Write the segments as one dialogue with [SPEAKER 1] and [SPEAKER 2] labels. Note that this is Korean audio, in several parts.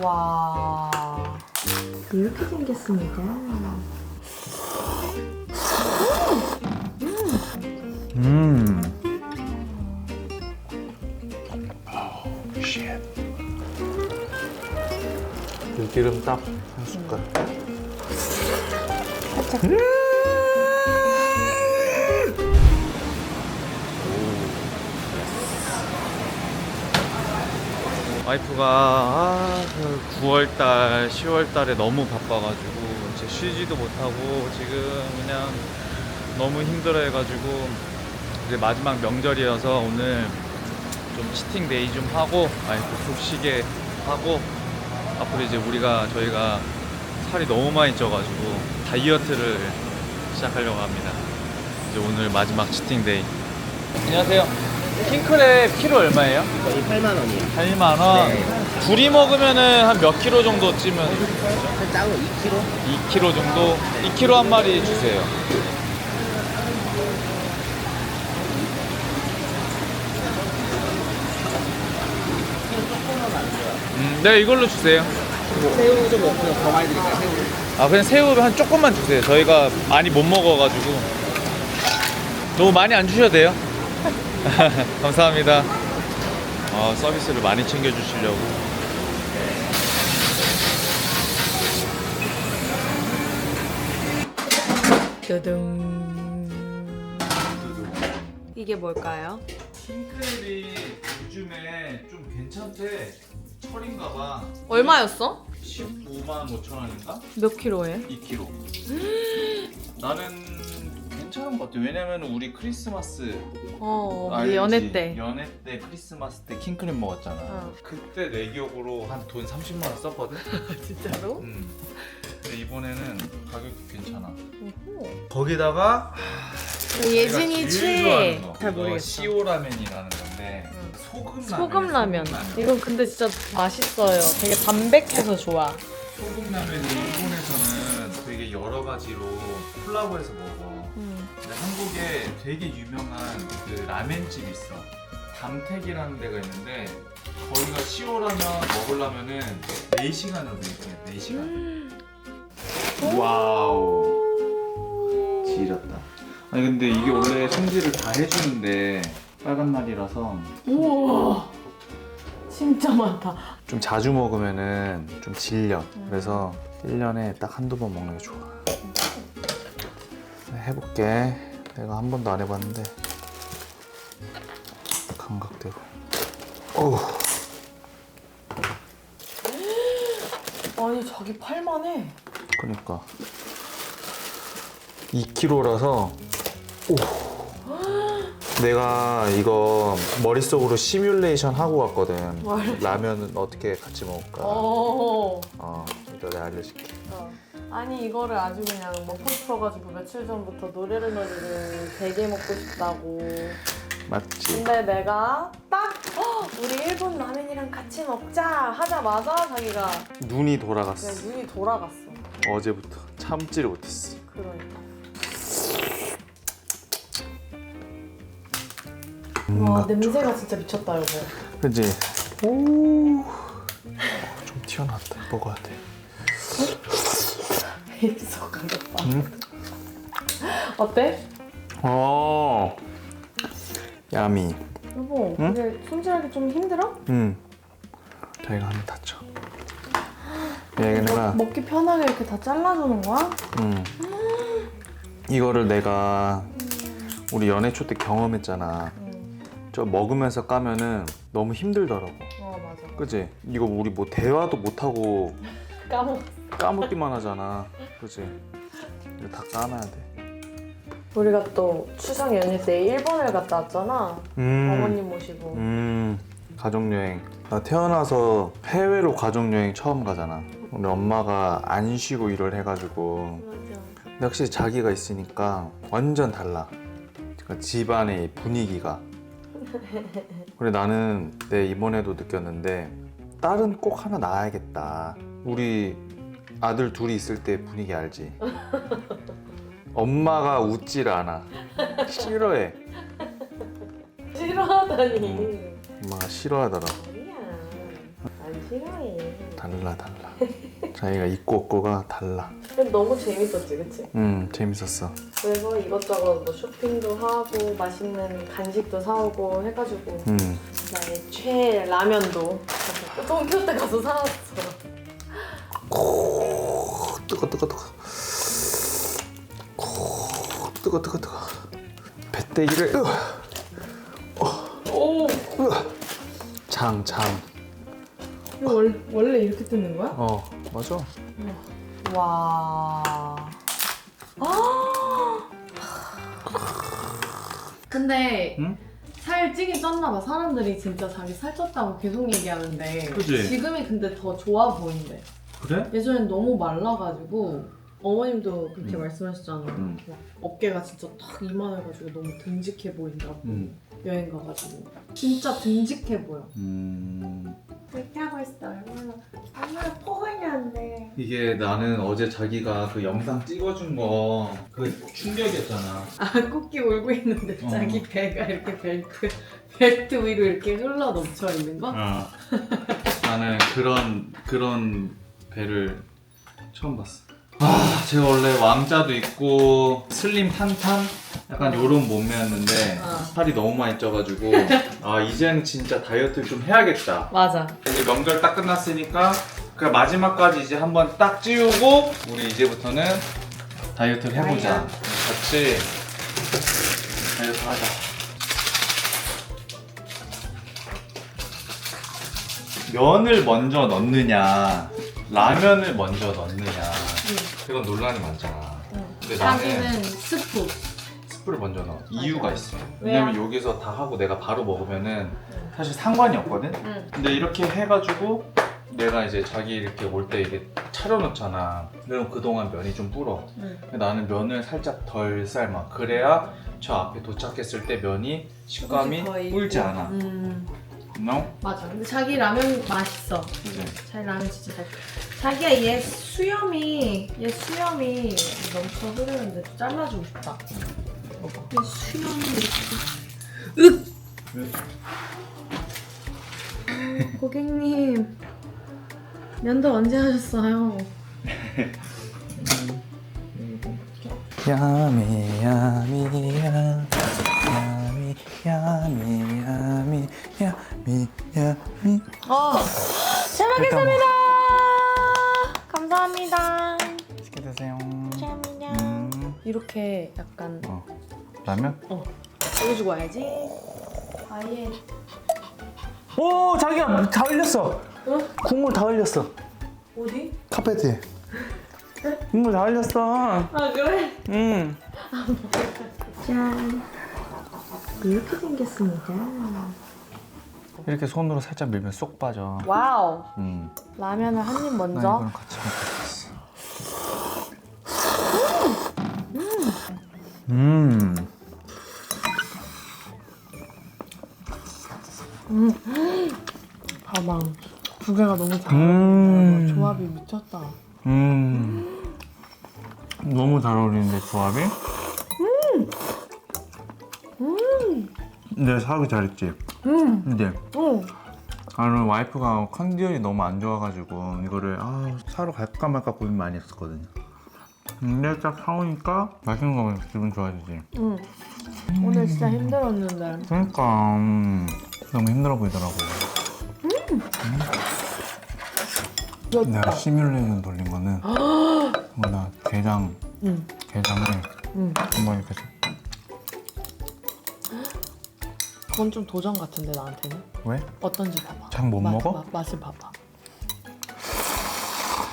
[SPEAKER 1] 와. 이렇게 생겼습니다.
[SPEAKER 2] 음. 들기름 딱 한 숟갈. 와이프가 아, 9월달, 10월달에 너무 바빠가지고 이제 쉬지도 못하고 지금 그냥 너무 힘들어해가지고 이제 마지막 명절이어서 오늘 좀 치팅 데이 좀 하고 와이프 푹 쉬게 하고 앞으로 이제 우리가 저희가 살이 너무 많이 쪄가지고 다이어트를 시작하려고 합니다. 이제 오늘 마지막 치팅 데이. 안녕하세요. 킹크랩 키로 얼마예요?
[SPEAKER 3] 거의 8만 원이에요.
[SPEAKER 2] 8만 원.
[SPEAKER 3] 네.
[SPEAKER 2] 둘이 먹으면은 한 몇 킬로 정도 찌면
[SPEAKER 3] 거 2kg?
[SPEAKER 2] 2킬로 정도? 2킬로 한 마리 주세요. 음, 네 이걸로 주세요.
[SPEAKER 3] 새우 좀 없어요. 더 많이 드릴까요? 새우?
[SPEAKER 2] 아 그냥 새우를 한 조금만 주세요. 저희가 많이 못 먹어가지고 너무 많이 안 주셔도 돼요. 감사합니다. 아, 서비스를 많이 챙겨주시려고.
[SPEAKER 1] 두둥. 이게 뭘까요?
[SPEAKER 2] 킹크랩이 요즘에 좀 괜찮대. 철인가 봐.
[SPEAKER 1] 얼마였어?
[SPEAKER 2] 15만 5천 원인가?
[SPEAKER 1] 몇 킬로에?
[SPEAKER 2] 2kg. 나는 괜찮은 것 같아. 왜냐면 우리 크리스마스
[SPEAKER 1] 어,
[SPEAKER 2] 알지?
[SPEAKER 1] 우리 연애 때.
[SPEAKER 2] 연애 때 크리스마스 때 킹크랩 먹었잖아.
[SPEAKER 1] 어.
[SPEAKER 2] 그때 내 기억으로 한 돈 30만 원 썼거든.
[SPEAKER 1] 진짜로?
[SPEAKER 2] 음. 근데 이번에는 가격이 괜찮아.
[SPEAKER 1] 오호.
[SPEAKER 2] 거기다가
[SPEAKER 1] 예진이 취해. 잘 모르겠어.
[SPEAKER 2] 시오 라면이라는 건데
[SPEAKER 1] 응.
[SPEAKER 2] 소금 라면.
[SPEAKER 1] 소금 라면. 이건 근데 진짜 맛있어요. 되게 담백해서 좋아.
[SPEAKER 2] 소금 라면이 여러 가지로 콜라보해서 먹어.
[SPEAKER 1] 음.
[SPEAKER 2] 근데 한국에 되게 유명한 그 라멘집이 있어. 담택이라는 데가 있는데 거기가 시오라면 먹으려면은 4시간을 돼. 4시간. 와우. 지렸다. 아니 근데 이게 원래 손질을 다 해주는데 빨간 날이라서
[SPEAKER 1] 우와. 진짜 많다.
[SPEAKER 2] 좀 자주 먹으면은 좀 질려. 그래서 1년에 딱 한두 번 먹는 게 좋아. 네, 해볼게. 내가 한 번도 안 해봤는데. 감각대로. 어우.
[SPEAKER 1] 아니 자기 팔만 해.
[SPEAKER 2] 그니까. 2kg라서. 오. 내가 이거 머릿속으로 시뮬레이션 하고 왔거든.
[SPEAKER 1] 뭘?
[SPEAKER 2] 라면은 어떻게 같이 먹을까?
[SPEAKER 1] 어.
[SPEAKER 2] 어, 이따 내가 알려줄게.
[SPEAKER 1] 어. 아니 이거를 아주 그냥 먹고 싶어가지고 며칠 전부터 노래를 노래를 되게 먹고 싶다고.
[SPEAKER 2] 맞지?
[SPEAKER 1] 근데 내가 딱 "헉, 우리 일본 라면이랑 같이 먹자 하자마자 자기가
[SPEAKER 2] 눈이
[SPEAKER 1] 그냥
[SPEAKER 2] 돌아갔어.
[SPEAKER 1] 눈이 돌아갔어.
[SPEAKER 2] 어제부터 참지를 못했어.
[SPEAKER 1] 그러니까.
[SPEAKER 2] 음,
[SPEAKER 1] 와 냄새가 진짜 미쳤다 여보.
[SPEAKER 2] 그지? 오. 좀 튀어나왔다. 먹어야 돼.
[SPEAKER 1] 입속 가겠다.
[SPEAKER 2] 음.
[SPEAKER 1] 어때?
[SPEAKER 2] 어. 야미.
[SPEAKER 1] 여보
[SPEAKER 2] 응?
[SPEAKER 1] 근데 손질하기 좀 힘들어?
[SPEAKER 2] 음. 자기가 한번 다쳐. 얘네가
[SPEAKER 1] 먹, 먹기 편하게 이렇게 다 잘라주는 거야?
[SPEAKER 2] 음. 이거를 내가 우리 연애 초 때 경험했잖아.
[SPEAKER 1] 응.
[SPEAKER 2] 저 먹으면서 까면은 너무 힘들더라고.
[SPEAKER 1] 어 맞아.
[SPEAKER 2] 그지? 이거 우리 뭐 대화도 못 하고
[SPEAKER 1] 까먹.
[SPEAKER 2] 까먹기만 하잖아. 그지? 이거 다 까놔야 돼.
[SPEAKER 1] 우리가 또 추석 연휴 때 일본을 갔다 왔잖아.
[SPEAKER 2] 음.
[SPEAKER 1] 어머님 모시고.
[SPEAKER 2] 음. 가족여행. 나 태어나서 해외로 가족여행 처음 가잖아. 우리 엄마가 안 쉬고 일을 해가지고.
[SPEAKER 1] 맞아.
[SPEAKER 2] 근데 확실히 자기가 있으니까 완전 달라. 그러니까 집안의 분위기가. 그래 나는 내 이번에도 느꼈는데 딸은 꼭 하나 낳아야겠다. 우리 아들 둘이 있을 때 분위기 알지? 엄마가 웃질 않아. 싫어해.
[SPEAKER 1] 싫어하다니.
[SPEAKER 2] 엄마가 싫어하더라.
[SPEAKER 1] 아니야. 싫어해.
[SPEAKER 2] 달라 달라. 자기가 있고 없고가 달라.
[SPEAKER 1] 근데 너무 재밌었지, 그치?
[SPEAKER 2] 음 재밌었어.
[SPEAKER 1] 그래서 이것저것 뭐 쇼핑도 하고 맛있는 간식도 사오고 해가지고
[SPEAKER 2] 음
[SPEAKER 1] 나의 최애 라면도 동키호테 가서 사왔어.
[SPEAKER 2] 뜨거 뜨거 뜨거. 뜨거 뜨거 뜨거. 배때기를
[SPEAKER 1] 오!
[SPEAKER 2] 장 장.
[SPEAKER 1] 이거 원래, 원래 이렇게 뜯는 거야?
[SPEAKER 2] 어 맞아.
[SPEAKER 1] 와. 아! 근데
[SPEAKER 2] 응?
[SPEAKER 1] 살 찌기 쪘나 봐. 사람들이 진짜 자기 살 쪘다고 계속 얘기하는데
[SPEAKER 2] 그지?
[SPEAKER 1] 지금이 근데 더 좋아 보인대.
[SPEAKER 2] 그래?
[SPEAKER 1] 예전엔 너무 말라가지고 어머님도 그렇게
[SPEAKER 2] 음.
[SPEAKER 1] 말씀하시잖아.
[SPEAKER 2] 음.
[SPEAKER 1] 막 어깨가 진짜 탁 이만해가지고 너무 듬직해 보인다고
[SPEAKER 2] 음.
[SPEAKER 1] 여행 가가지고 진짜 듬직해 보여.
[SPEAKER 2] 음.
[SPEAKER 1] 그렇게 하고 있어 얼마나 얼마나 포근한데.
[SPEAKER 2] 이게 나는 어제 자기가 그 영상 찍어준 거 그 충격이었잖아.
[SPEAKER 1] 아 쿠키 울고 있는데
[SPEAKER 2] 어.
[SPEAKER 1] 자기 배가 이렇게 벨트 벨트 위로 이렇게 흘러 넘쳐 있는 거?
[SPEAKER 2] 어. 나는 그런 그런 배를 처음 봤어. 아, 제가 원래 왕자도 있고 슬림 탄탄 약간 요런 몸매였는데
[SPEAKER 1] 어.
[SPEAKER 2] 살이 너무 많이 쪄가지고 아 이제는 진짜 다이어트를 좀 해야겠다.
[SPEAKER 1] 맞아.
[SPEAKER 2] 이제 명절 딱 끝났으니까 그 마지막까지 이제 한번 딱 찌우고 우리 이제부터는 다이어트를 해보자. 같이 다이어트 하자. 면을 먼저 넣느냐, 라면을 먼저 넣느냐, 이건 논란이 많잖아. 근데 나는
[SPEAKER 1] 자기는 스프.
[SPEAKER 2] 스프를 먼저 넣어. 이유가 있어. 왜냐면 여기서 다 하고 내가 바로 먹으면은 사실 상관이 없거든.
[SPEAKER 1] 응.
[SPEAKER 2] 근데 이렇게 해가지고 내가 이제 자기 이렇게 올 때 이게 차려놓잖아. 그럼 그동안 면이 좀 불어.
[SPEAKER 1] 응.
[SPEAKER 2] 근데 나는 면을 살짝 덜 삶아. 그래야 저 앞에 도착했을 때 면이 식감이. 불지 않아.
[SPEAKER 1] 음,
[SPEAKER 2] No?
[SPEAKER 1] 맞아. 근데 자기 라면 맛있어.
[SPEAKER 2] 그지?
[SPEAKER 1] 자기 라면 진짜 잘. 자기야 얘 수염이 얘 수염이 넘쳐 흐르는데 좀 잘라주고 싶다. 얘 수염이. 으. 아, 고객님 면도 언제 하셨어요?
[SPEAKER 2] 야미 야미 야 야미 야미 야미 야 미 야미
[SPEAKER 1] 어, 잘 먹겠습니다. 감사합니다.
[SPEAKER 2] 맛있게 드세요.
[SPEAKER 1] 감사합니다.
[SPEAKER 2] 음.
[SPEAKER 1] 이렇게 약간
[SPEAKER 2] 어. 라면?
[SPEAKER 1] 어 보여주고 와야지. 아예
[SPEAKER 2] 오 자기야 다 흘렸어.
[SPEAKER 1] 어?
[SPEAKER 2] 국물 다 흘렸어.
[SPEAKER 1] 어디?
[SPEAKER 2] 카페트에. 국물 다 흘렸어.
[SPEAKER 1] 아 그래?
[SPEAKER 2] 응.
[SPEAKER 1] 짠. 이렇게 생겼습니다.
[SPEAKER 2] 이렇게 손으로 살짝 밀면 쏙 빠져.
[SPEAKER 1] 와우.
[SPEAKER 2] 음.
[SPEAKER 1] 라면을 한 입
[SPEAKER 2] 나
[SPEAKER 1] 먼저.
[SPEAKER 2] 이거랑 같이 먹겠어. 음.
[SPEAKER 1] 봐봐. 두 개가 너무 잘
[SPEAKER 2] 음.
[SPEAKER 1] 어울린다. 조합이 미쳤다.
[SPEAKER 2] 음. 너무 잘 어울리는데 조합이? 음. 내가 사기 잘했지.
[SPEAKER 1] 음.
[SPEAKER 2] 근데
[SPEAKER 1] 응.
[SPEAKER 2] 나는 와이프가 컨디션이 너무 안 좋아가지고 이거를 아, 사러 갈까 말까 고민 많이 했었거든요. 근데 딱 사오니까 맛있는 거 먹으면 기분 좋아지지.
[SPEAKER 1] 응. 오늘 진짜 힘들었는데.
[SPEAKER 2] 그러니까 음, 너무 힘들어 보이더라고. 음. 내가 시뮬레이션 돌린 거는 나 게장
[SPEAKER 1] 응.
[SPEAKER 2] 게장을
[SPEAKER 1] 응.
[SPEAKER 2] 한번 이렇게
[SPEAKER 1] 그건 좀 도전 같은데 나한테는.
[SPEAKER 2] 왜?
[SPEAKER 1] 어떤지 봐봐.
[SPEAKER 2] 장 못
[SPEAKER 1] 맛-
[SPEAKER 2] 먹어?
[SPEAKER 1] 맛- 맛을 봐봐.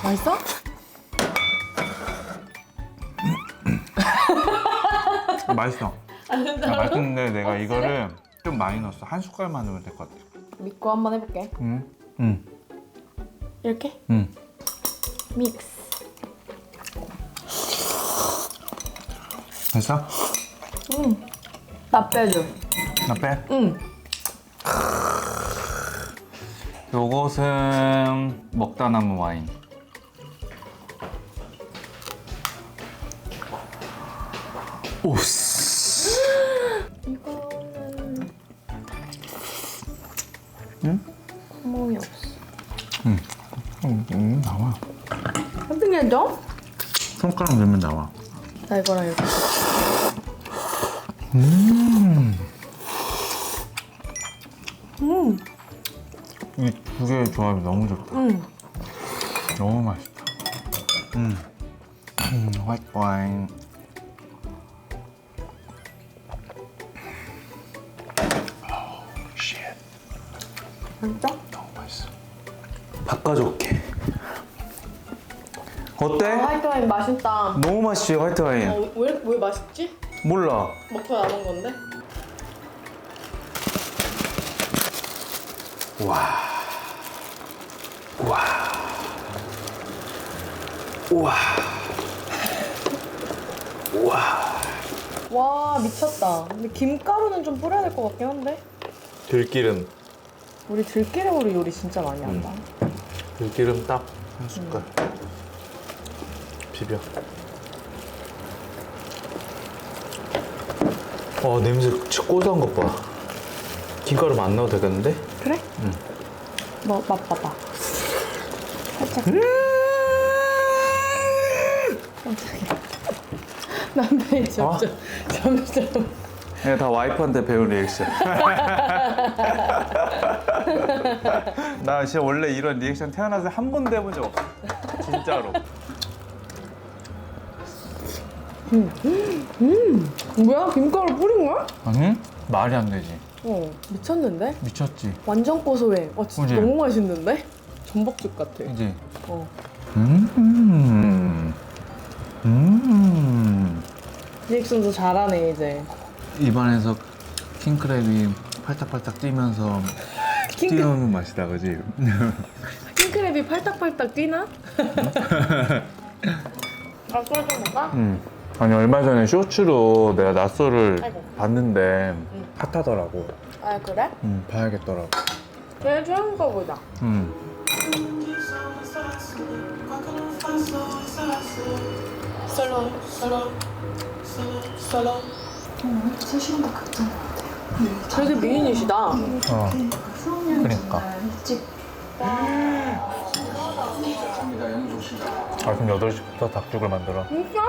[SPEAKER 1] 맛있어?
[SPEAKER 2] 맛있어. 아, 맛있는데 내가 이거를 좀 많이 넣었어. 한 숟갈만 넣으면 될 것 같아.
[SPEAKER 1] 믿고 한번 해볼게.
[SPEAKER 2] 응? 응.
[SPEAKER 1] 이렇게
[SPEAKER 2] 응.
[SPEAKER 1] 믹스.
[SPEAKER 2] 됐어?
[SPEAKER 1] 응. 나 빼줘.
[SPEAKER 2] 나 빼.
[SPEAKER 1] 응.
[SPEAKER 2] 요것은 먹다 남은 와인. 오스.
[SPEAKER 1] 이거는
[SPEAKER 2] 응?
[SPEAKER 1] 구멍이 없어.
[SPEAKER 2] 응. 음, 음, 나와.
[SPEAKER 1] 어떻게 해줘?
[SPEAKER 2] 손가락 넣으면 나와.
[SPEAKER 1] 나 이거랑 이렇게.
[SPEAKER 2] 이 두 개의 조합이 너무 좋다.
[SPEAKER 1] 응.
[SPEAKER 2] 너무 맛있다. 음, 음 화이트 와인. 쉣,
[SPEAKER 1] 진짜?
[SPEAKER 2] 너무 맛있어. 바꿔줄게. 어때?
[SPEAKER 1] 화이트 와인 맛있다.
[SPEAKER 2] 너무 맛있지 화이트 와인.
[SPEAKER 1] 어, 왜, 왜 맛있지?
[SPEAKER 2] 몰라.
[SPEAKER 1] 먹고 남은 건데?
[SPEAKER 2] 와. 와. 우와. 우와.
[SPEAKER 1] 와 미쳤다. 근데 김가루는 좀 뿌려야 될 것 같긴 한데.
[SPEAKER 2] 들기름.
[SPEAKER 1] 우리 들기름으로 요리 진짜 많이 한다.
[SPEAKER 2] 들기름 딱 한 숟갈. 비벼. 어 냄새 고소한 것 봐. 김가루 안 넣어도 되겠는데?
[SPEAKER 1] 그래? 응. 뭐 맛봐봐. 살짝.
[SPEAKER 2] 음!
[SPEAKER 1] 깜짝이야. 남편이
[SPEAKER 2] 어?
[SPEAKER 1] 점점 점점.
[SPEAKER 2] 네, 다 와이프한테 배운 리액션. 나 진짜 원래 이런 리액션 태어나서 한 번도 해본 적 없어. 진짜로.
[SPEAKER 1] 뭐야 김가루 뿌린 거야?
[SPEAKER 2] 아니? 말이 안 되지.
[SPEAKER 1] 어 미쳤는데?
[SPEAKER 2] 미쳤지.
[SPEAKER 1] 완전 고소해. 와 진짜
[SPEAKER 2] 그지?
[SPEAKER 1] 너무 맛있는데? 전복죽 같아.
[SPEAKER 2] 이제.
[SPEAKER 1] 어.
[SPEAKER 2] 음. 음.
[SPEAKER 1] 리액션도 잘하네 이제.
[SPEAKER 2] 입안에서 킹크랩이 팔딱팔딱 뛰면서
[SPEAKER 1] 킹크랩
[SPEAKER 2] 뛰어오는 맛이다, 그지?
[SPEAKER 1] 킹크랩이 팔딱팔딱 뛰나? 아 소주 먹까?
[SPEAKER 2] 음. 아니 얼마 전에 쇼츠로 내가
[SPEAKER 1] 아이고.
[SPEAKER 2] 봤는데 핫하더라고.
[SPEAKER 1] 아 그래?
[SPEAKER 2] 음, 봐야겠더라고.
[SPEAKER 1] 제일 좋은 거 보자.
[SPEAKER 2] 음.
[SPEAKER 1] 솔로 솔로 솔로. 되게 미인이시다.
[SPEAKER 2] 어. 그러니까. 아침 8시부터 닭죽을 만들어.
[SPEAKER 1] 진짜?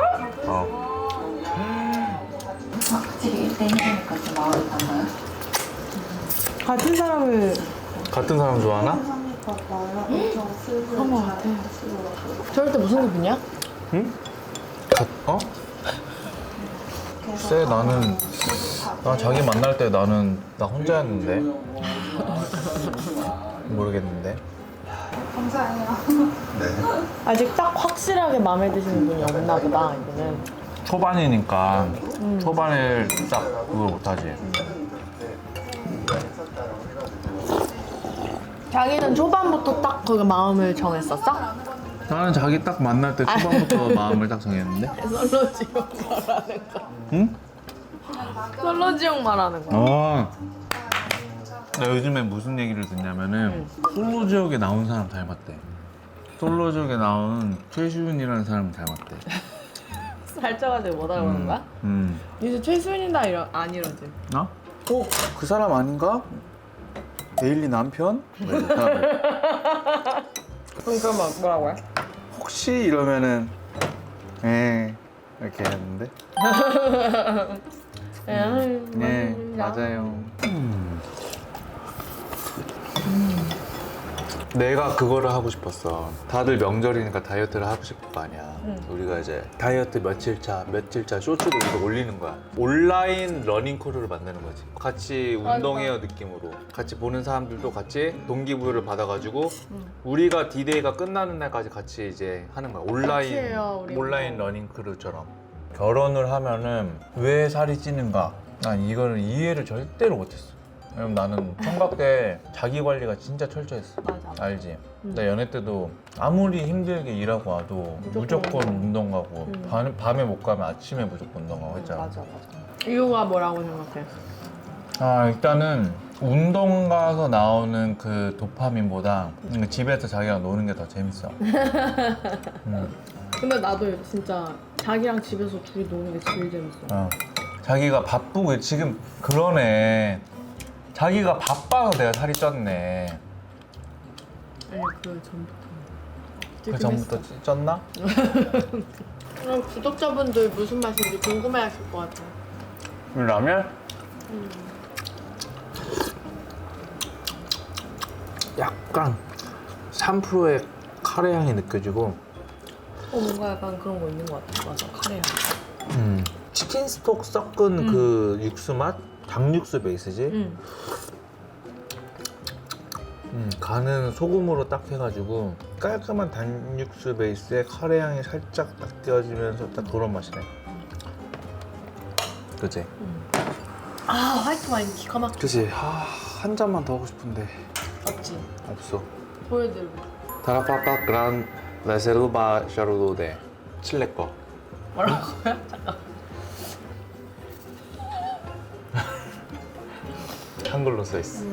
[SPEAKER 2] 어.
[SPEAKER 4] 확실히 1대1이니까 좀 마음이 달라요.
[SPEAKER 1] 같은 사람을
[SPEAKER 2] 같은 사람 좋아하나?
[SPEAKER 1] 그런 거 같아. 저럴 때 무슨 기분이야?
[SPEAKER 2] 가, 어? 글쎄 나는 나 자기 만날 때 나는 나 혼자였는데 모르겠는데
[SPEAKER 1] 아직 딱 확실하게 마음에 드시는 분이 없나 보다 이거는.
[SPEAKER 2] 초반이니까 초반에 딱 그걸 못하지
[SPEAKER 1] 자기는 초반부터 딱 그 마음을 정했었어?
[SPEAKER 2] 나는 자기 딱 만날 때 초반부터 마음을 딱 정했는데
[SPEAKER 1] 솔로 지옥 말하는 거.
[SPEAKER 2] 응?
[SPEAKER 1] 솔로 지옥 말하는 거.
[SPEAKER 2] 어. 나 요즘에 무슨 얘기를 듣냐면은 솔로 지역에 나온 사람 닮았대 솔로 지역에 나온 최시훈이라는 사람 닮았대
[SPEAKER 1] 살쪄가지고 못 알아보는 거야?
[SPEAKER 2] 음.
[SPEAKER 1] 이제 최수인이다 이러 안 이러지.
[SPEAKER 2] 어? 어? 그 사람 아닌가? 에일리 남편? 뭐 이런 사람을.
[SPEAKER 1] 그럼 그러면 뭐라고 해?
[SPEAKER 2] 혹시 이러면은 에 이렇게 했는데 네 맞아요 내가 그거를 하고 싶었어. 다들 명절이니까 다이어트를 하고 싶을 거 아니야. 우리가 이제 다이어트 며칠 차 며칠 차 쇼츠도 계속 올리는 거야. 온라인 러닝 크루를 만드는 거지. 같이 운동해요 느낌으로. 같이 보는 사람들도 같이 동기부여를 받아가지고 우리가 디데이가 끝나는 날까지 같이 이제 하는 거야.
[SPEAKER 1] 같이
[SPEAKER 2] 온라인
[SPEAKER 1] 해요, 우리
[SPEAKER 2] 온라인 러닝 크루처럼. 결혼을 하면은 왜 살이 찌는가? 난 이거는 이해를 절대로 못했어 왜냐면 나는 총각 때 자기 관리가 진짜 철저했어
[SPEAKER 1] 맞아.
[SPEAKER 2] 알지? 나 연애 때도 아무리 힘들게 일하고 와도
[SPEAKER 1] 무조건
[SPEAKER 2] 무조건, 운동 가고
[SPEAKER 1] 음.
[SPEAKER 2] 밤, 밤에 못 가면 아침에 무조건 운동 가고 했잖아
[SPEAKER 1] 맞아 맞아. 이유가 뭐라고 생각해?
[SPEAKER 2] 아 일단은 운동 가서 나오는 그 도파민보다 집에서 자기랑 노는 게 더 재밌어 음.
[SPEAKER 1] 근데 나도 진짜 자기랑 집에서 둘이 노는 게 제일 재밌어.
[SPEAKER 2] 어. 자기가 바쁘고 지금 그러네. 자기가 바빠서 내가 살이 쪘네.
[SPEAKER 1] 아니 그 전부터.
[SPEAKER 2] 그 전부터 쪘나?
[SPEAKER 1] 그럼 구독자분들 무슨 맛인지 궁금해하실 것 같아요.
[SPEAKER 2] 라면? 약간 3%의 카레 향이 느껴지고
[SPEAKER 1] 어 뭔가 약간 그런 거 있는 것 같아. 맞아 카레.
[SPEAKER 2] 음, 치킨 스톡 섞은 그 육수 맛? 닭육수 베이스지?
[SPEAKER 1] 응.
[SPEAKER 2] 음, 간은 소금으로 딱 해가지고 깔끔한 닭육수 베이스에 카레 향이 살짝 딱 띄어지면서 딱 그런 맛이네 그치?
[SPEAKER 1] 아 화이트 와인 기가 막혀.
[SPEAKER 2] 그치 아, 한 잔만 더 하고 싶은데
[SPEAKER 1] 맞지?
[SPEAKER 2] 없어
[SPEAKER 1] 보여드리고.
[SPEAKER 2] 타라파파 그란 레세르바 샤르도데 칠레 거
[SPEAKER 1] 뭐라고요?
[SPEAKER 2] 한글로 써 있어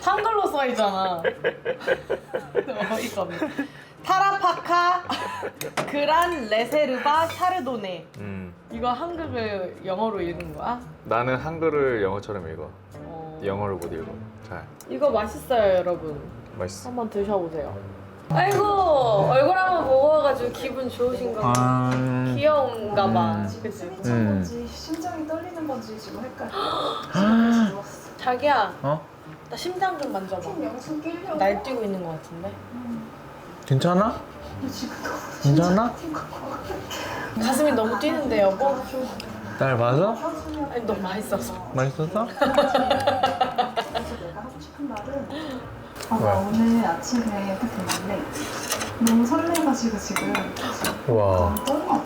[SPEAKER 1] 한글로 써 있잖아. 어이가 없네. 타라파카 그란 레세르바 샤르도네.
[SPEAKER 2] 음,
[SPEAKER 1] 이거 한글을 영어로 읽은 거야?
[SPEAKER 2] 나는 한글을 영어처럼 읽어
[SPEAKER 1] 어.
[SPEAKER 2] 영어를 못 읽어 잘
[SPEAKER 1] 이거 맛있어요, 여러분.
[SPEAKER 2] 맛있어
[SPEAKER 1] 한번 드셔보세요. 아이고 얼굴 한번 보고 와가지고 기분 좋으신가 봐.
[SPEAKER 2] 아...
[SPEAKER 1] 귀여운가 봐.
[SPEAKER 2] 음.
[SPEAKER 1] 그치?
[SPEAKER 4] 숨이 찬
[SPEAKER 2] 음.
[SPEAKER 4] 건지 심장이 떨리는 건지 지금 헷갈려. 누웠어.
[SPEAKER 1] 자기야,
[SPEAKER 2] 어?
[SPEAKER 1] 나 심장 좀 만져봐.
[SPEAKER 4] 영수 끼려고.
[SPEAKER 1] 날 뛰고 있는 것 같은데?
[SPEAKER 2] 괜찮아?
[SPEAKER 4] 너무
[SPEAKER 2] 괜찮아?
[SPEAKER 4] 팀 같고.
[SPEAKER 1] 가슴이 너무 뛰는데 여보?
[SPEAKER 2] 날 맞아?
[SPEAKER 4] 펴주면
[SPEAKER 1] 아니 너무 맛있어서.
[SPEAKER 2] 맛있었어?
[SPEAKER 4] 그래서 내가 하고 싶은 말은 아, 나 오늘 아침에 딱 봤는데 너무 설레가지고 지금
[SPEAKER 2] 와
[SPEAKER 4] 너무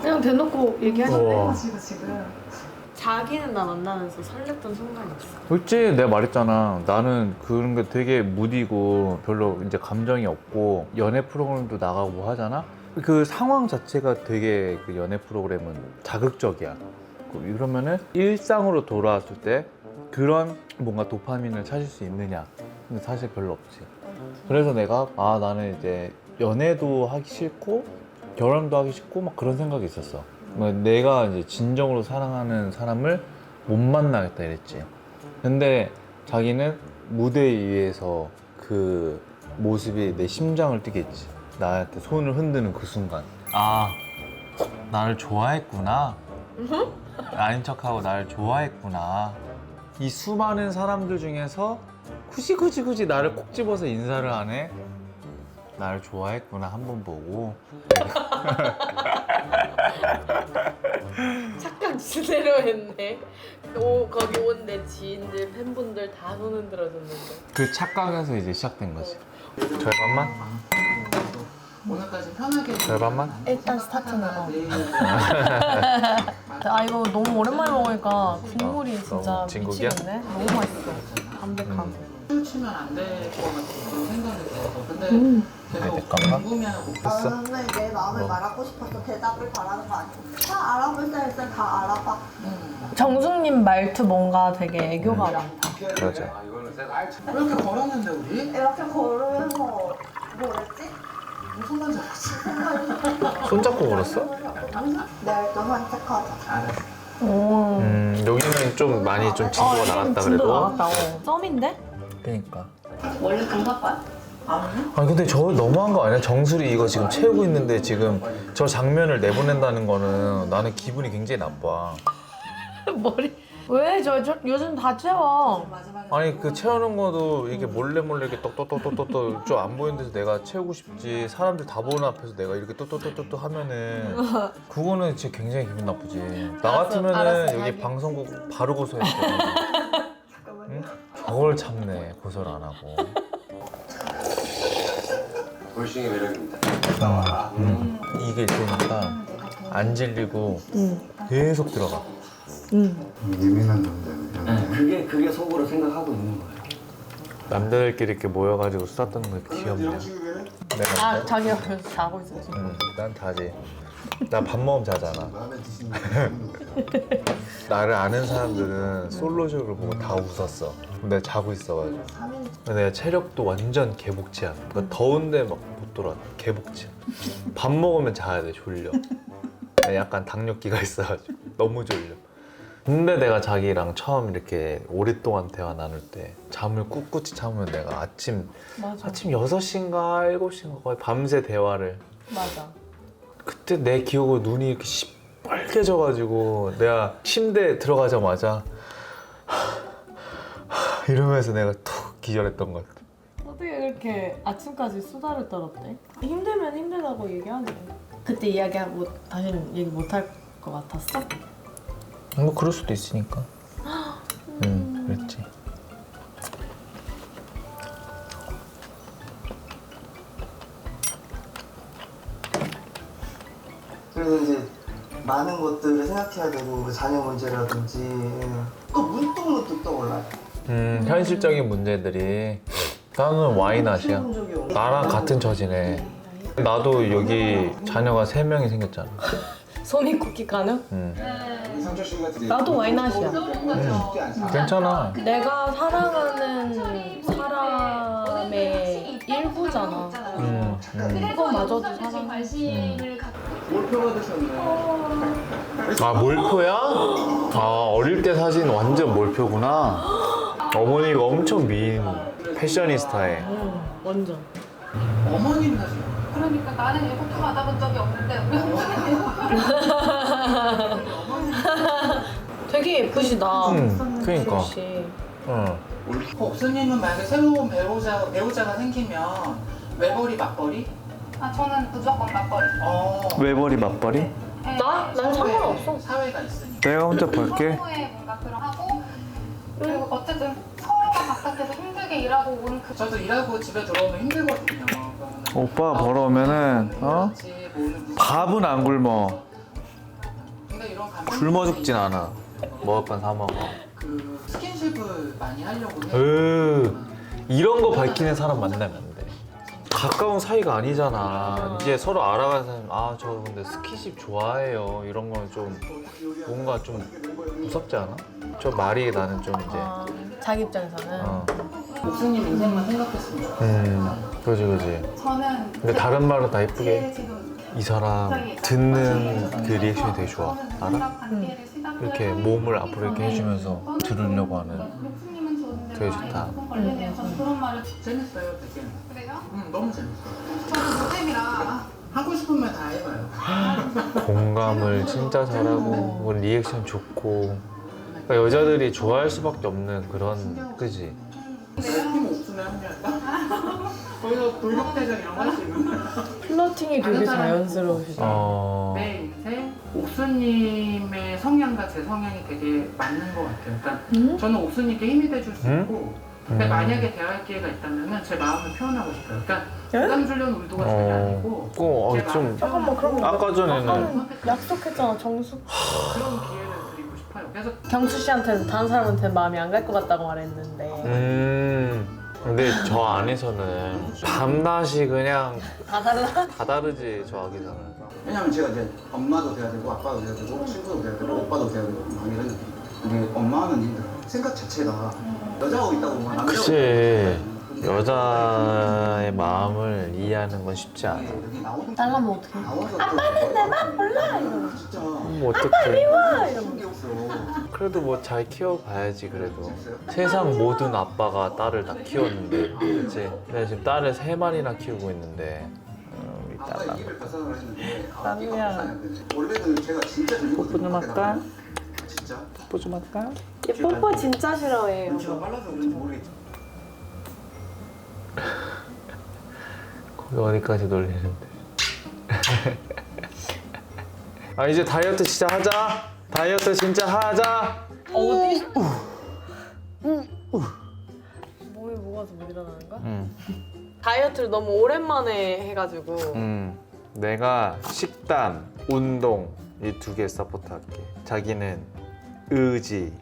[SPEAKER 1] 그냥 대놓고 얘기하는데
[SPEAKER 2] 우와.
[SPEAKER 4] 설레가지고 지금
[SPEAKER 1] 자기는 나 만나면서 설렜던 순간이 있어.
[SPEAKER 2] 솔직히 내가 말했잖아. 나는 그런 게 되게 무디고 별로 이제 감정이 없고 연애 프로그램도 나가고 뭐 하잖아? 그 상황 자체가 되게 그 연애 프로그램은 자극적이야. 그- 그러면은 일상으로 돌아왔을 때 그런 뭔가 도파민을 찾을 수 있느냐. 근데 사실 별로 없지. 그래서 내가 아 나는 이제 연애도 하기 싫고 결혼도 하기 싫고 막 그런 생각이 있었어 뭐 내가 이제 진정으로 사랑하는 사람을 못 만나겠다 이랬지. 근데 자기는 무대 위에서 그 모습이 내 심장을 뛰게 했지. 나한테 손을 흔드는 그 순간. 아 나를 좋아했구나. 아닌 척하고 나를 좋아했구나. 이 수많은 사람들 중에서 굳이 굳이 굳이 나를 콕 집어서 인사를 하네. 나를 좋아했구나 한 번 보고
[SPEAKER 1] 착각 제대로 했네. 오 거기 온 내 지인들 팬분들 다 손 흔 들어줬는데.
[SPEAKER 2] 그 착각에서 이제 시작된 거지 절반만?
[SPEAKER 3] 오늘까지 편하게
[SPEAKER 2] 절반만?
[SPEAKER 1] 일단 스타트는 어. 아 이거 너무 오랜만에 먹으니까 국물이
[SPEAKER 2] 어,
[SPEAKER 1] 진짜
[SPEAKER 2] 너무 진국이야?
[SPEAKER 1] 미치겠네. 너무 맛있어. 담백하고.
[SPEAKER 3] 술 치면 안 될 것 같은 그런 생각이 들어서 근데
[SPEAKER 1] 음.
[SPEAKER 2] 네, 잠깐만.
[SPEAKER 3] 궁금해하고
[SPEAKER 2] 됐어?
[SPEAKER 5] 나는 내 마음을
[SPEAKER 2] 뭐?
[SPEAKER 5] 말하고 싶어서 대답을 바라는 거 아니고 다 알아볼 때 일단 다 알아봐
[SPEAKER 1] 정숙님 말투 뭔가 되게 애교가
[SPEAKER 2] 음.
[SPEAKER 1] 많다.
[SPEAKER 2] 맞아
[SPEAKER 3] 왜 이렇게 걸었는데 우리?
[SPEAKER 5] 이렇게 걸으면서 뭐랬지?
[SPEAKER 3] 무슨 말인지 알았어
[SPEAKER 2] 손잡고 걸었어?
[SPEAKER 5] 내일 또 산책하자
[SPEAKER 1] 오.
[SPEAKER 2] 음 여기는 좀 많이 좀 진도가 나갔다
[SPEAKER 1] 진도
[SPEAKER 2] 그래도
[SPEAKER 1] 나갔다. 어. 썸인데?
[SPEAKER 2] 그러니까
[SPEAKER 5] 원래 동갑과야?
[SPEAKER 2] 아니 근데 저 너무한 거 아니야? 정수리 이거 지금 채우고 있는데 지금 저 장면을 내보낸다는 거는 나는 기분이 굉장히 나빠
[SPEAKER 1] 머리. 왜? 저, 저 요즘 다 채워.
[SPEAKER 2] 아니 그 채우는 거도 이게 몰래 몰래 이렇게 똑똑똑똑똑 좀안 보이는 데서 내가 채우고 싶지 사람들 다 보는 앞에서 내가 이렇게 똑똑똑똑똑 하면은 그거는 진짜 굉장히 기분 나쁘지 나
[SPEAKER 1] 알았어,
[SPEAKER 2] 같으면은
[SPEAKER 1] 알았어,
[SPEAKER 2] 여기
[SPEAKER 1] 자기.
[SPEAKER 2] 방송국 바로 고소했거든 응? 저걸 참네 고소를 안 하고
[SPEAKER 6] 볼싱의 매력입니다.
[SPEAKER 2] 음, 이게 있으니까 안 질리고 계속 들어가.
[SPEAKER 7] 예민한 남자네.
[SPEAKER 6] 그게 그게 속으로 생각하고 있는 거예요.
[SPEAKER 2] 남자들끼리 이렇게 모여가지고 수다 떠는 거 귀엽네 내가
[SPEAKER 1] 아, 자기가 자고 있어, 지금.
[SPEAKER 2] 응, 난 자지 나 밥 먹으면 자잖아 나를 아는 사람들은 솔로쇼를 보고 다 웃었어. 근데 내가 자고 있어가지고. 근데 내가 체력도 완전 개복치야. 그러니까 더운데 막 못 돌아. 개복치야. 밥 먹으면 자야 돼, 졸려. 내가 약간 당뇨기가 있어가지고. 너무 졸려. 근데 내가 자기랑 처음 이렇게 오랫동안 대화 나눌 때 잠을 꿋꿋이 참으면 내가 아침
[SPEAKER 1] 맞아.
[SPEAKER 2] 아침 6시인가 7시인가 거의 밤새 대화를
[SPEAKER 1] 맞아.
[SPEAKER 2] 그때 내 기억으로 눈이 이렇게 시뻘개져가지고 내가 침대에 들어가자마자 이러면서 내가 툭 기절했던 것 같아
[SPEAKER 1] 어떻게 그렇게 아침까지 수다를 떨었대? 힘들면 힘들다고 얘기하네. 그때 이야기하고 다시는 얘기 못 할 것 같았어?
[SPEAKER 2] 뭐 그럴 수도 있으니까 응 그랬지
[SPEAKER 8] 그래서 이제 많은 것들을 생각해야 되고 자녀 문제라든지 또 문득 문득 떠올라요.
[SPEAKER 2] 음 현실적인 문제들이 나는
[SPEAKER 8] 키워본 적이 없는
[SPEAKER 2] 나랑 같은 처지네 나도 여기 자녀가 세명이 생겼잖아
[SPEAKER 1] 소미 쿠키 가능?
[SPEAKER 2] 음.
[SPEAKER 7] 상철 드리
[SPEAKER 1] 나도 와이낫이야.
[SPEAKER 7] 쉽지 않습니다.
[SPEAKER 2] 괜찮아
[SPEAKER 1] 내가 사랑하는 사람의 일부잖아.
[SPEAKER 2] 음, 음.
[SPEAKER 1] 그거마저도 사랑.
[SPEAKER 3] 몰표 받으셨네.
[SPEAKER 2] 아 몰표야? 아 어릴 때 사진 완전 몰표구나 어머니가 엄청 미인 패셔니스타에
[SPEAKER 1] 응, 완전.
[SPEAKER 3] 어머님 사실.
[SPEAKER 4] 그러니까 나는 번 받아본 적이 없는데 우리
[SPEAKER 1] 되게 예쁘시다.
[SPEAKER 2] 응 그니까
[SPEAKER 1] 씨.
[SPEAKER 2] 응.
[SPEAKER 3] 옥수님은 만약에 새로운 배우자, 배우자가 생기면 외벌이 맞벌이?
[SPEAKER 4] 아 저는 무조건 맞벌이.
[SPEAKER 3] 어.
[SPEAKER 2] 외벌이 맞벌이?
[SPEAKER 4] 네.
[SPEAKER 1] 나? 난 상관없어.
[SPEAKER 3] 사회가 있으니까.
[SPEAKER 2] 내가 혼자 볼게
[SPEAKER 4] 서로의 뭔가 그런 하고 그리고 어쨌든 서로가 바깥에서 힘들게 일하고 온 그.
[SPEAKER 3] 저도 일하고 집에 들어오면 힘들거든요. 그러면은
[SPEAKER 2] 오빠 벌어오면은 어?
[SPEAKER 3] 무슨-
[SPEAKER 2] 밥은 안 굶어
[SPEAKER 3] 근데 이런 감정
[SPEAKER 2] 굶어 죽진 않아 먹을 건 사 먹어
[SPEAKER 3] 그 스킨십을 많이 하려고 해요.
[SPEAKER 2] 으 이런 거 밝히는 사람 만나면 가까운 사이가 아니잖아 이제 서로 알아가는 사람 아 저 근데 스킨십 좋아해요 이런 거는 좀 뭔가 좀 무섭지 않아? 저 말이 나는 좀 이제
[SPEAKER 1] 아, 자기 입장에서는.
[SPEAKER 2] 어.
[SPEAKER 3] 옥수님 인생만 좋겠어요.
[SPEAKER 2] 음 그지 그지
[SPEAKER 4] 저는
[SPEAKER 2] 근데 다른 말은 다 예쁘게
[SPEAKER 4] 지금
[SPEAKER 2] 이 사람 듣는 그 리액션이 되게 좋아 알아? 이렇게 몸을 앞으로 이렇게 해주면서 들으려고 하는
[SPEAKER 4] 목수님은 좋은데
[SPEAKER 2] 되게 좋다.
[SPEAKER 4] 걸리네요. 저는 그런 말을
[SPEAKER 3] 재밌어요, 되게. 응, 너무 재밌어요.
[SPEAKER 4] 저는 노잼이라
[SPEAKER 3] 하고 싶은 말 다 해봐요.
[SPEAKER 2] 공감을 진짜 잘하고 뭐 리액션 좋고 그러니까 여자들이 좋아할 수밖에 없는 그런 그지?
[SPEAKER 3] 팀 옥수는 합류할까? 거기서 돌격대전 이런 거 할 수 있는
[SPEAKER 1] 플러팅이 되게 자연스러우시다.
[SPEAKER 2] 어...
[SPEAKER 3] 내 인생 옥수님의 성향과 제 성향이 되게 맞는 것 같아요. 그러니까
[SPEAKER 1] 음?
[SPEAKER 3] 저는 옥수님께 힘이 돼줄 수
[SPEAKER 2] 음?
[SPEAKER 3] 있고 근데
[SPEAKER 2] 음.
[SPEAKER 3] 만약에 대화할 기회가 있다면 제 마음을 표현하고 싶어요. 그러니까
[SPEAKER 1] 예?
[SPEAKER 3] 부담 주려는 의도가 전혀
[SPEAKER 2] 어...
[SPEAKER 3] 아니고
[SPEAKER 2] 어,
[SPEAKER 3] 제
[SPEAKER 2] 어, 좀
[SPEAKER 3] 마음을
[SPEAKER 1] 잠깐만, 그럼
[SPEAKER 3] 표현하고
[SPEAKER 2] 아까 전에는
[SPEAKER 1] 아까는 약속했잖아, 정수.
[SPEAKER 3] 그런 기회를 드리고 싶어요. 그래서
[SPEAKER 1] 경수 씨한테는 다른 사람한테 마음이 안 갈 것 같다고 말했는데.
[SPEAKER 2] 음... 근데 저 안에서는 밤낮이 그냥
[SPEAKER 1] 다 달라?
[SPEAKER 2] 다 다르지 저 아기사는
[SPEAKER 7] 왜냐면 제가 이제 엄마도 돼야 되고 아빠도 돼야 되고 친구도 돼야 되고 오빠도 돼야 되고 막 이런 느낌. 근데 엄마는. 생각 자체가 여자하고 있다고 남자하고
[SPEAKER 2] 그치
[SPEAKER 7] 생각하잖아요.
[SPEAKER 2] 여자의 마음을 이해하는 건 쉽지 않아
[SPEAKER 1] 딸라면 어떡해?
[SPEAKER 7] 아빠는 내 맘 몰라. 진짜
[SPEAKER 2] 뭐 어떡해
[SPEAKER 7] 그런 게 없어.
[SPEAKER 2] 그래도 뭐 잘 키워봐야지 그래도 세상 모든 아빠가 딸을 다 키웠는데 그치? 내가 지금 딸을 세 마리나 키우고 있는데 어, 우리
[SPEAKER 7] 아빠
[SPEAKER 2] 딸랑
[SPEAKER 7] 얘기를 벗어나려 했는데 아,
[SPEAKER 1] 남이야.
[SPEAKER 7] 이가 벗어나는데 원래는 제가 진짜 재밌거든요.
[SPEAKER 2] 뽀뽀 좀 할까? 뽀뽀 좀 할까?
[SPEAKER 1] 얘 뽀뽀 진짜 싫어해요.
[SPEAKER 7] 눈치가 빨라서 그런지 모르겠죠.
[SPEAKER 2] 거기 어디까지 놀리는데 아 이제 다이어트 진짜 하자 다이어트 진짜 하자
[SPEAKER 1] 어디? 몸에 뭐가 좀 일어나는 거야?
[SPEAKER 2] 응.
[SPEAKER 1] 다이어트를 너무 오랜만에 해가지고
[SPEAKER 2] 음, 내가 식단, 운동 이 두 개 서포트할게. 자기는 의지.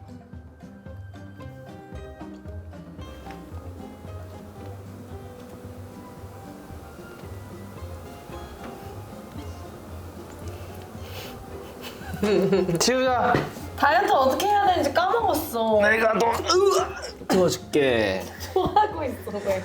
[SPEAKER 2] 치우자.
[SPEAKER 1] 다이어트 어떻게 해야 되는지 까먹었어.
[SPEAKER 2] 내가 너 으아, 도와줄게.
[SPEAKER 1] 뭐 하고 있어 왜?